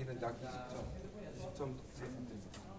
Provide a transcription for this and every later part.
자기는 약 20점, 20점 제품드립니다.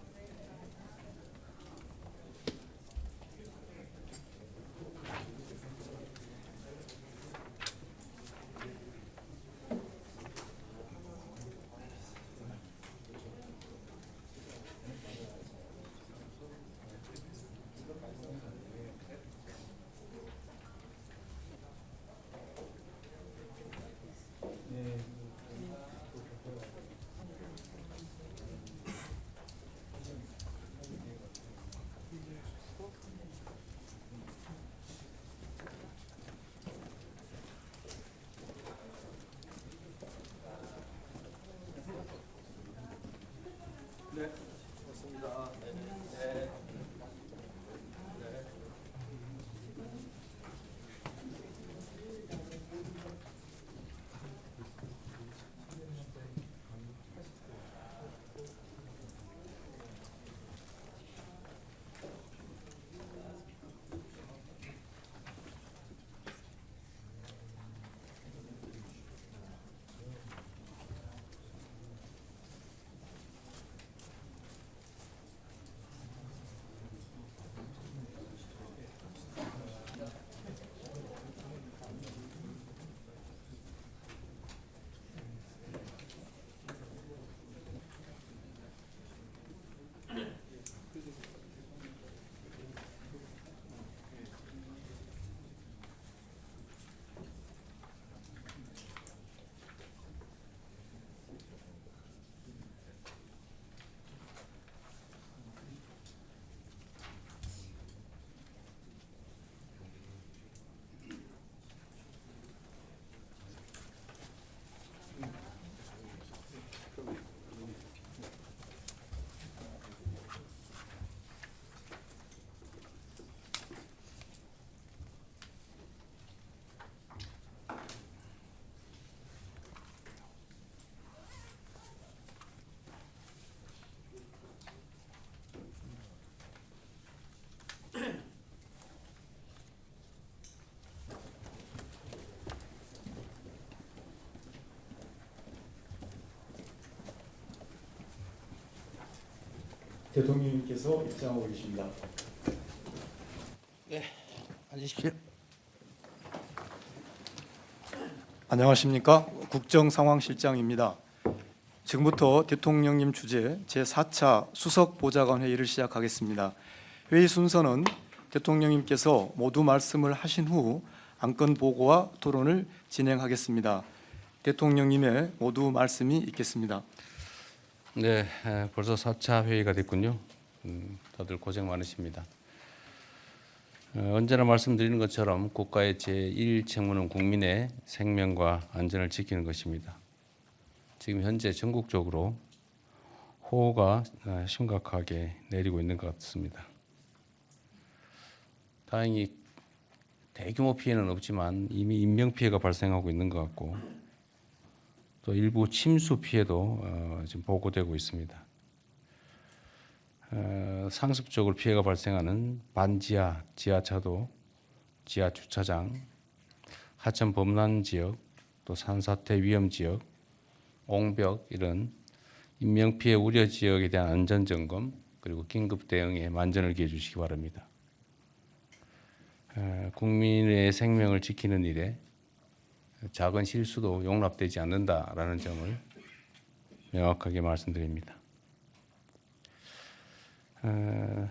Grazie. 대통령님께서 입장하고 계십니다. 앉으십시오. 안녕하십니까 국정상황실장입니다. 지금부터 대통령님 주재 제4차 수석 보좌관 회의를 시작하겠습니다. 회의 순서는 대통령님께서 모두 말씀을 하신 후 안건 보고와 토론을 진행하겠습니다. 대통령님의 모두 말씀이 있겠습니다. 네, 에, 벌써 4차 회의가 됐군요. 음, 다들 고생 많으십니다. 어, 언제나 말씀드리는 것처럼 국가의 제1책무는 국민의 생명과 안전을 지키는 것입니다. 지금 현재 전국적으로 호우가 어, 심각하게 내리고 있는 것 같습니다. 다행히 대규모 피해는 없지만 이미 인명 피해가 발생하고 있는 것 같고 또 일부 침수 피해도 어, 지금 보고되고 있습니다. 어, 상습적으로 피해가 발생하는 반지하 지하차도, 지하 주차장, 하천 범람 지역, 또 산사태 위험 지역, 옹벽 이런 인명 피해 우려 지역에 대한 안전 점검 그리고 긴급 대응에 만전을 기해 주시기 바랍니다. 어, 국민의 생명을 지키는 일에 작은 실수도 용납되지 않는다라는 점을 명확하게 말씀드립니다. 어,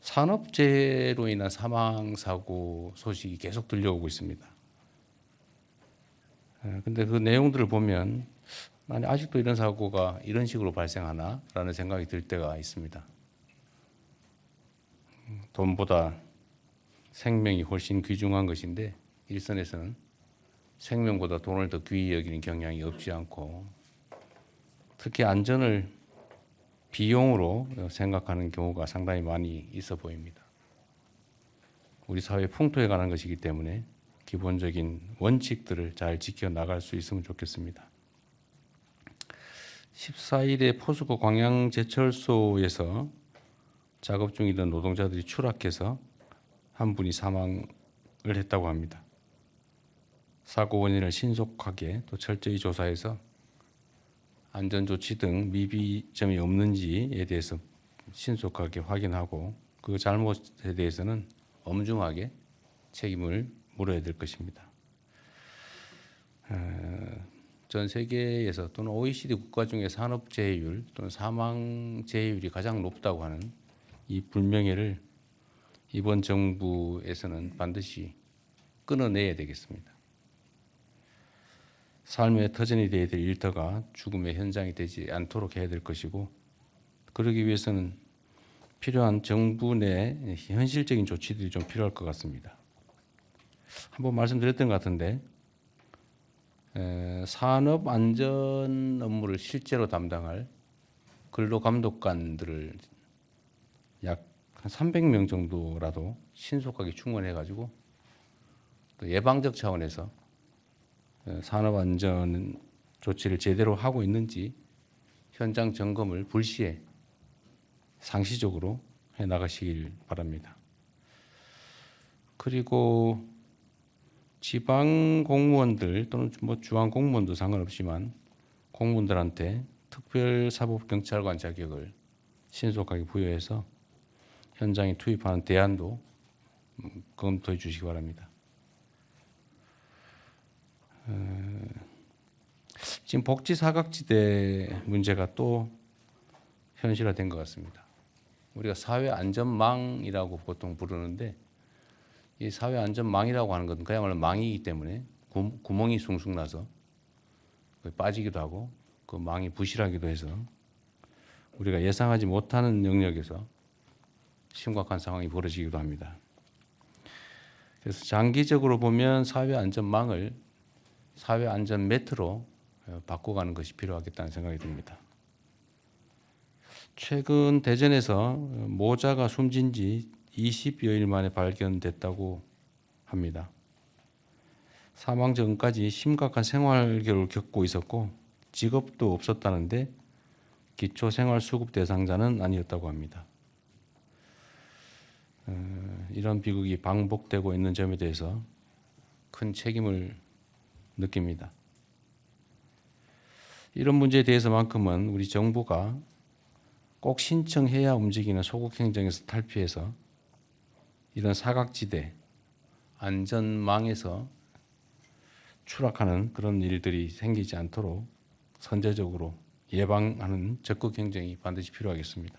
산업재해로 인한 사망 사고 소식이 계속 들려오고 있습니다. 어, 근데 그 내용들을 보면 아니 아직도 이런 사고가 이런 식으로 발생하나라는 생각이 들 때가 있습니다. 음, 돈보다 생명이 훨씬 귀중한 것인데 일선에서는 생명보다 돈을 더 귀히 여기는 경향이 없지 않고 특히 안전을 비용으로 생각하는 경우가 상당히 많이 있어 보입니다. 우리 사회 풍토에 관한 것이기 때문에 기본적인 원칙들을 잘 지켜 나갈 수 있으면 좋겠습니다. 14일에 포스코 광양제철소에서 작업 중이던 노동자들이 추락해서 한 분이 사망을 했다고 합니다. 사고 원인을 신속하게 또 철저히 조사해서 안전 조치 등 미비점이 없는지에 대해서 신속하게 확인하고 그 잘못에 대해서는 엄중하게 책임을 물어야 될 것입니다. 어, 전 세계에서 또는 OECD 국가 중에 산업 재해율 또는 사망 재해율이 가장 높다고 하는 이 불명예를 이번 정부에서는 반드시 끊어내야 되겠습니다. 삶의 터전이 되어야 될 일터가 죽음의 현장이 되지 않도록 해야 될 것이고 그러기 위해서는 필요한 정부 내 현실적인 조치들이 좀 필요할 것 같습니다. 한번 말씀드렸던 것 같은데 에, 산업 안전 업무를 실제로 담당할 근로 감독관들을 약 한 300명 정도라도 신속하게 충원해 가지고 또 예방적 차원에서 에, 산업 안전 조치를 제대로 하고 있는지 현장 점검을 불시에 상시적으로 해 나가시길 바랍니다. 그리고 지방 공무원들 또는 뭐 중앙 공무원도 상관없지만 공무원들한테 특별사법경찰관 자격을 신속하게 부여해서 현장에 투입하는 대안도 음, 검토해 주시기 바랍니다. 어, 지금 복지 사각지대 문제가 또 현실화된 것 같습니다. 우리가 사회 안전망이라고 보통 부르는데 이 사회 안전망이라고 하는 것은 그야말로 망이기 때문에 구, 구멍이 숭숭 나서 빠지기도 하고 그 망이 부실하기도 해서 우리가 예상하지 못하는 영역에서 심각한 상황이 벌어지기도 합니다. 그래서 장기적으로 보면 사회 안전망을 사회 안전 매트로 어, 바꿔가는 것이 필요하겠다는 생각이 듭니다. 최근 대전에서 모자가 숨진 지 20여일 만에 발견됐다고 합니다. 사망 전까지 심각한 생활계를 겪고 있었고 직업도 없었다는데 기초생활수급 대상자는 아니었다고 합니다. 어, 이런 비극이 반복되고 있는 점에 대해서 큰 책임을 느낍니다. 이런 문제에 대해서만큼은 우리 정부가 꼭 신청해야 움직이는 소극 행정에서 탈피해서 이런 사각지대 안전망에서 추락하는 그런 일들이 생기지 않도록 선제적으로 예방하는 적극 행정이 반드시 필요하겠습니다.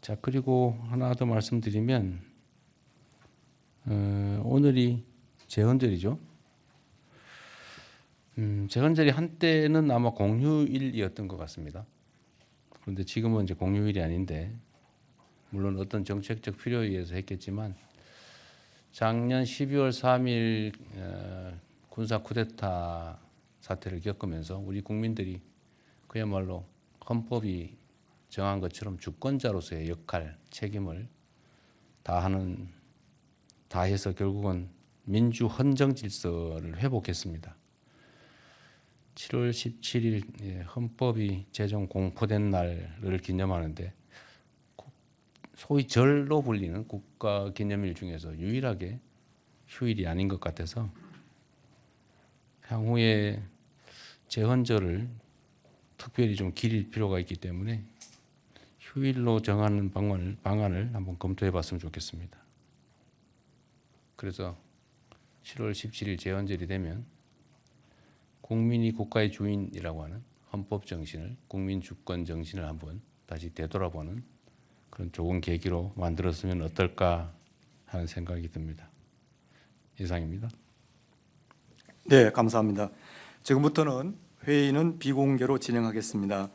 자 그리고 하나 더 말씀드리면 어, 오늘이 재헌절이죠. 음, 재헌절이 한때는 아마 공휴일이었던 것 같습니다. 그런데 지금은 이제 공휴일이 아닌데 물론 어떤 정책적 필요에 의해서 했겠지만 작년 12월 3일 어, 군사 쿠데타 사태를 겪으면서 우리 국민들이 그야말로 헌법이 정한 것처럼 주권자로서의 역할, 책임을 다하는 다해서 결국은 민주 헌정 질서를 회복했습니다. 7월 17일 예, 헌법이 제정 공포된 날을 기념하는데 국- 소위 절로 불리는 국가 기념일 중에서 유일하게 휴일이 아닌 것 같아서 향후에 재헌절을 특별히 좀 기릴 필요가 있기 때문에 휴일로 정하는 방안을, 방안을 한번 검토해 봤으면 좋겠습니다. 그래서 7월 17일 재헌절이 되면 국민이 국가의 주인이라고 하는 헌법 정신을 국민 주권 정신을 한번 다시 되돌아보는 그런 좋은 계기로 만들었으면 어떨까 하는 생각이 듭니다. 이상입니다. 네, 감사합니다. 지금부터는 회의는 비공개로 진행하겠습니다.